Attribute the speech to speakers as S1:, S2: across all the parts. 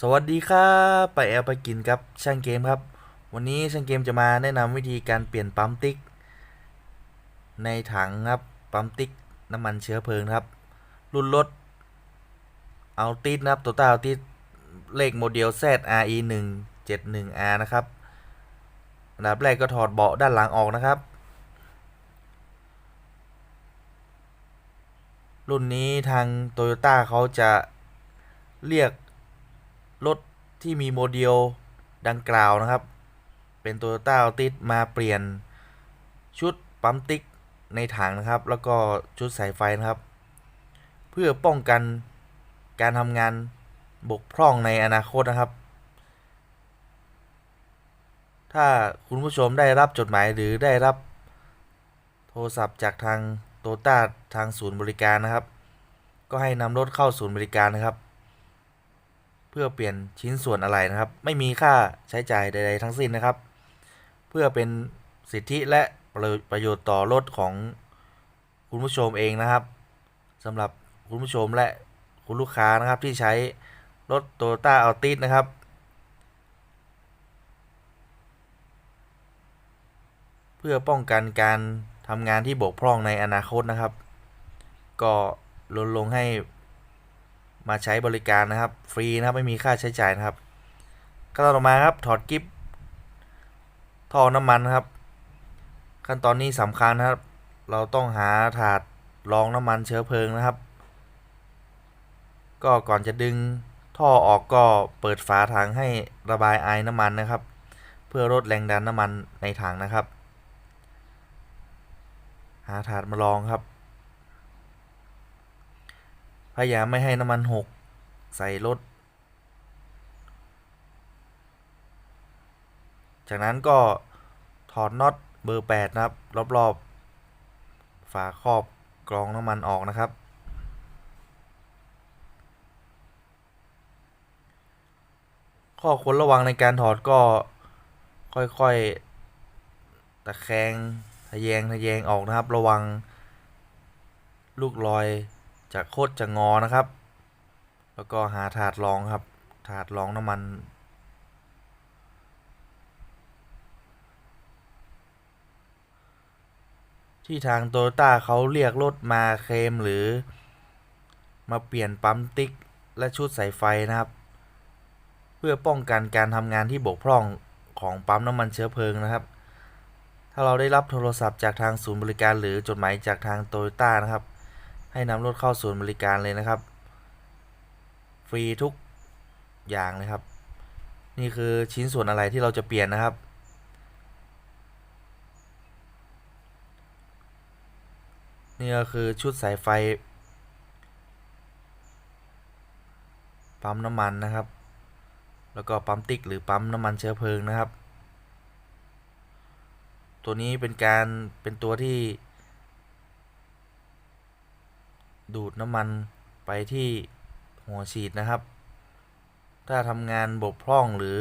S1: สวัสดีครับไปแอลไปกินครับช่างเกมครับ วันนี้ช่างเกมจะมาแนะนำวิธีการเปลี่ยนปั๊มติ๊ก ในถังครับปั๊มติ๊กน้ำมันเชื้อเพลิงครับ รุ่นรถเอาติดนะครับตัวต้าเอาติดเลขโมเดล ZRE 1 7 1 R นะครับอันดับแรกก็ถอดเบาะด้านหลังออกนะครับ รุ่นนี้ทางโตโยต้าเขาจะเรียก รถที่มีโมเดลดังกล่าวนะครับ เป็น Toyota Altis มาเปลี่ยนชุดปั๊มติ๊กในถังนะครับ แล้วก็ชุดสายไฟนะครับ เพื่อป้องกันการทำงานบกพร่องในอนาคตนะครับ ถ้าคุณผู้ชมได้รับจดหมายหรือได้รับโทรศัพท์จากทางโตต้าทางศูนย์บริการนะครับ ก็ให้นำรถเข้าศูนย์บริการนะครับ พื่อเปลี่ยนชิ้นส่วนอะไรนะครับ ไม่มีค่าใช้จ่ายใด ๆ ทั้งสิ้นนะครับ เพื่อเป็นสิทธิและประโยชน์ต่อรถของคุณผู้ชมเองนะครับสำหรับคุณผู้ชมและคุณลูกค้านะครับที่ใช้รถ t o y ต้าอัลติสนะครับ เพื่อป้องกันการทำงานที่บกพร่องในอนาคตนะครับ ก็ลดลงให้ มาใช้บริการนะครับ ฟรีนะครับไม่มีค่าใช้จ่ายนะครับขั้นตอนต่อมาครับถอดกิฟท่อน้ำมันครับ ขั้นตอนนี้สำคัญนะครับ เราต้องหาถาดรองน้ำมันเชื้อเพลิงนะครับ ก็ก่อนจะดึงท่อออกก็เปิดฝาถังให้ระบายไอน้ำมันนะครับ เพื่อลดแรงดันน้ำมันในถังนะครับ หาถาดมารองครับ พยายามไม่ให้น้ำมันหก ใส่รถ จากนั้นก็ถอดน็อตเบอร์ 8 นะครับ รอบๆ ฝาครอบกรองน้ำมันออกนะครับ ข้อควรระวังในการถอดก็ค่อยๆ ตะแคงทะแยงทะแยงออกนะครับ ระวังลูกรอย จะโคตรจะงอนะครับ แล้วก็หาถาดรองครับ ถาดรองน้ำมัน ที่ทางโตโยต้าเขาเรียกรถมาเคลมหรือ มาเปลี่ยนปั๊มติ๊กและชุดสายไฟนะครับ เพื่อป้องกันการทำงานที่บกพร่องของปั๊มน้ำมันเชื้อเพลิงนะครับ ถ้าเราได้รับโทรศัพท์จากทางศูนย์บริการหรือจดหมายจากทางโตโยต้านะครับ ให้นำรถเข้าศูนย์บริการเลยนะครับ ฟรีทุกอย่างเลยครับ นี่คือชิ้นส่วนอะไรที่เราจะเปลี่ยนนะครับ นี่ก็คือชุดสายไฟปั๊มน้ำมันนะครับ แล้วก็ปั๊มติ๊กหรือปั๊มน้ำมันเชื้อเพลิงนะครับ ตัวนี้เป็นการเป็นตัวที่ ดูดน้ำมันไปที่หัวฉีดนะครับ ถ้าทำงานบกพร่องหรือ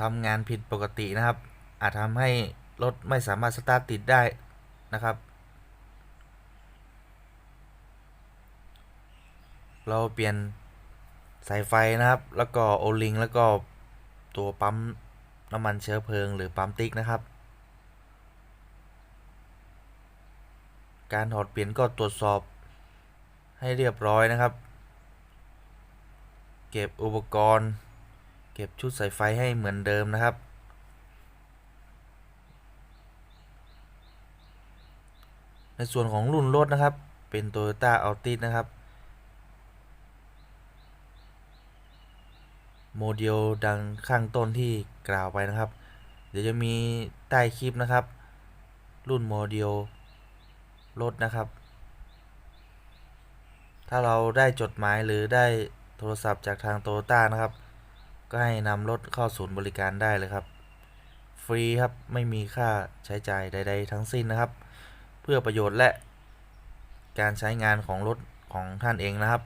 S1: ทำงานผิดปกตินะครับ อาจทำให้รถไม่สามารถสตาร์ทติดได้นะครับ เราเปลี่ยนสายไฟนะครับ แล้วก็โอลิง แล้วก็ตัวปั๊มน้ำมันเชื้อเพลิงหรือปั๊มติ๊กนะครับ การถอดเปลี่ยนก็ตรวจสอบให้เรียบร้อยนะครับ เก็บอุปกรณ์ เก็บชุดสายไฟให้เหมือนเดิมนะครับ ในส่วนของรุ่นรถนะครับเป็น Toyota Altis นะครับ โมเดลดังข้างต้นที่กล่าวไปนะครับ เดี๋ยวจะมีใต้คลิปนะครับ รุ่นโมเดล รถนะครับ ถ้าเราได้จดหมายหรือได้โทรศัพท์จากทางโตโยต้านะครับ ก็ให้นำรถเข้าศูนย์บริการได้เลยครับ ฟรีครับไม่มีค่าใช้จ่ายใด ๆ ทั้งสิ้นนะครับ เพื่อประโยชน์และการใช้งานของรถของท่านเองนะครับ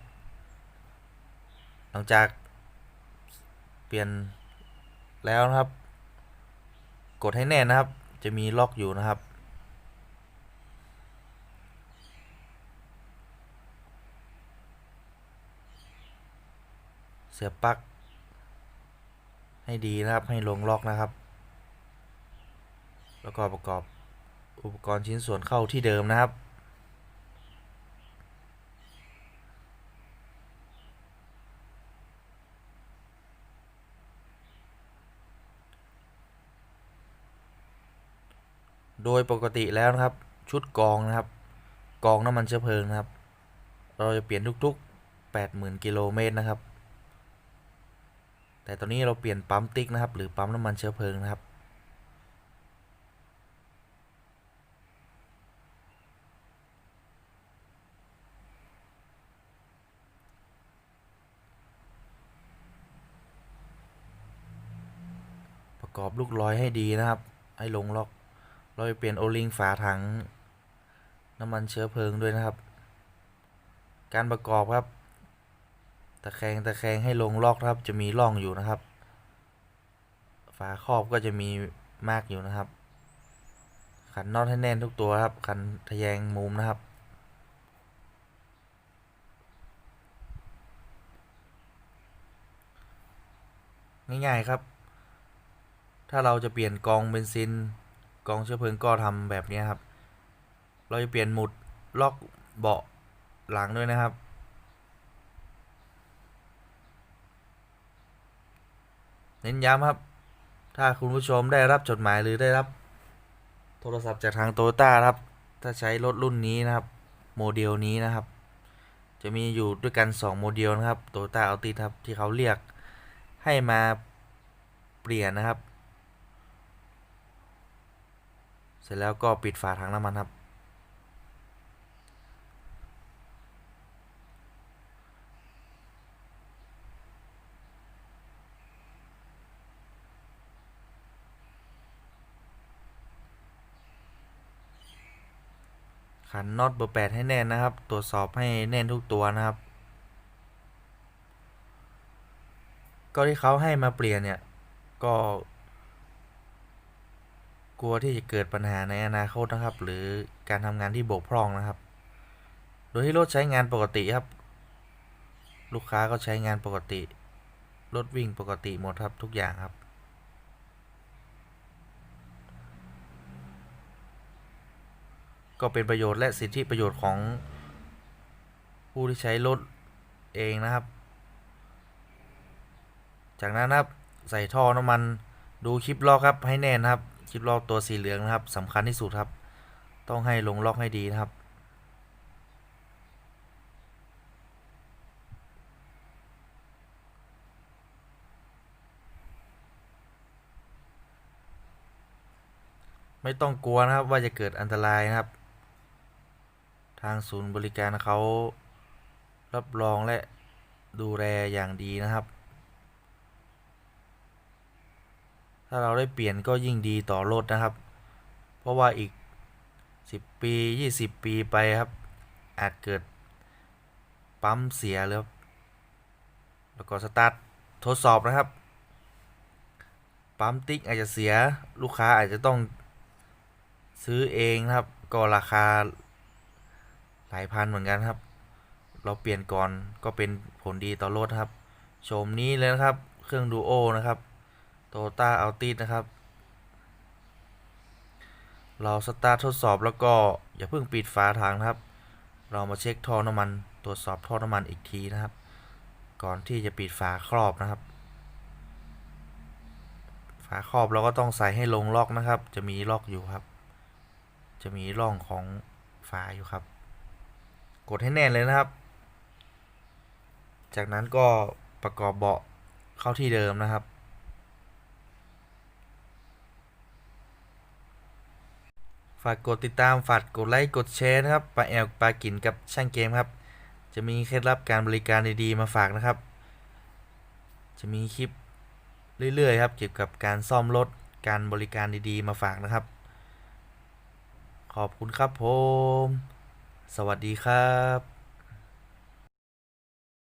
S1: หลังจากเปลี่ยนแล้วนะครับ กดให้แน่นนะครับ จะมีล็อกอยู่นะครับ เสียบปลั๊กให้ดีนะครับให้ลงล็อกนะครับ แล้วก็ประกอบอุปกรณ์ชิ้นส่วนเข้าที่เดิมนะครับ โดยปกติแล้วนะครับชุดกองนะครับกองน้ำมันเชื้อเพลิงนะครับ เราจะเปลี่ยนทุกๆ 80,000 กิโลเมตรนะครับ แต่ตอนนี้เราเปลี่ยนปั๊มติ๊กนะครับ หรือปั๊มน้ำมันเชื้อเพลิงนะครับ ประกอบลูกลอยให้ดีนะครับ ให้ลงล็อก เราจะเปลี่ยนโอลิงฝาถังน้ำมันเชื้อเพลิงด้วยนะครับ การประกอบครับ ตะแคงตะแคงให้ลงล็อกนะครับ จะมีร่องอยู่นะครับ ฝาครอบก็จะมีมากอยู่นะครับ ขันน็อตให้แน่นทุกตัวครับ ขันทะแยงมุมนะครับง่ายๆครับ ถ้าเราจะเปลี่ยนกองเบนซิน กองเชื้อเพลิงก็ทำแบบนี้ครับ เราจะเปลี่ยนหมุดล็อกเบาะหลังด้วยนะครับ น้นย้ำครับ ถ้าคุณผู้ชมได้รับจดหมายหรือได้รับโทรศัพท์จากทางโตโยต้าครับ ถ้าใช้รถรุ่นนี้นะครับ โมเดลนี้นะครับ จะมีอยู่ด้วยกัน 2 โมเดลนะครับโตโยต้าอัลติครับที่เขาเรียกให้มาเปลี่ยนนะครับ เสร็จแล้วก็ปิดฝาถังน้ำมันครับ ขันน็อตเบอร์แปดให้แน่นนะครับ ตรวจสอบให้แน่นทุกตัวนะครับ ก็ที่เขาให้มาเปลี่ยนเนี่ย ก็ กลัวที่จะเกิดปัญหาในอนาคตนะครับ หรือการทำงานที่บกพร่องนะครับ โดยที่รถใช้งานปกติครับ ลูกค้าก็ใช้งานปกติ รถวิ่งปกติหมดครับทุกอย่างครับ ก็เป็นประโยชน์และสิทธิประโยชน์ของผู้ที่ใช้รถเองนะครับ จากนั้นนะครับใส่ท่อน้ำมันดูคลิปล็อกครับให้แน่นครับคลิปล็อกตัวสีเหลืองนะครับสำคัญที่สุดครับ ต้องให้ลงล็อกให้ดีนะครับไม่ต้องกลัวนะครับว่าจะเกิดอันตรายนะครับางศูนย์บริการเขารับรองและดูแลอย่างดีนะครับ ถ้าเราได้เปลี่ยนก็ยิ่งดีต่อรถนะครับ เพราะว่าอีก 10 ปี 20 ปีไปครับ อาจเกิดปั๊มเสียหรือแล้วก็สตาร์ททดสอบนะครับ ปั๊มติ๊กอาจจะเสียลูกค้าอาจจะต้องซื้อเองนะครับ ก็ราคา หลายพันเหมือนกันครับ เราเปลี่ยนก่อนก็เป็นผลดีต่อรถครับ โฉมนี้เลยนะครับ เครื่องดูโอนะครับโตต้าอัลตินะครับ เราสตาร์ททดสอบแล้วก็อย่าเพิ่งปิดฝาถังนะครับ เรามาเช็คท่อน้ำมันตรวจสอบท่อน้ำมันอีกทีนะครับ ก่อนที่จะปิดฝาครอบนะครับ ฝาครอบเราก็ต้องใส่ให้ลงล็อกนะครับ จะมีล็อกอยู่ครับ จะมีร่องของฝาอยู่ครับ กดให้แน่นเลยนะครับ จากนั้นก็ประกอบเบาะเข้าที่เดิมนะครับ ฝากกดติดตาม ฝากกดไลค์ กดแชร์นะครับปลาแอลปลากินกับช่างเกมครับ จะมีเคล็ดลับการบริการดีๆมาฝากนะครับ จะมีคลิปเรื่อยๆครับ เกี่ยวกับการซ่อมรถ การบริการดีๆมาฝากนะครับ ขอบคุณครับผม สวัสดีครับ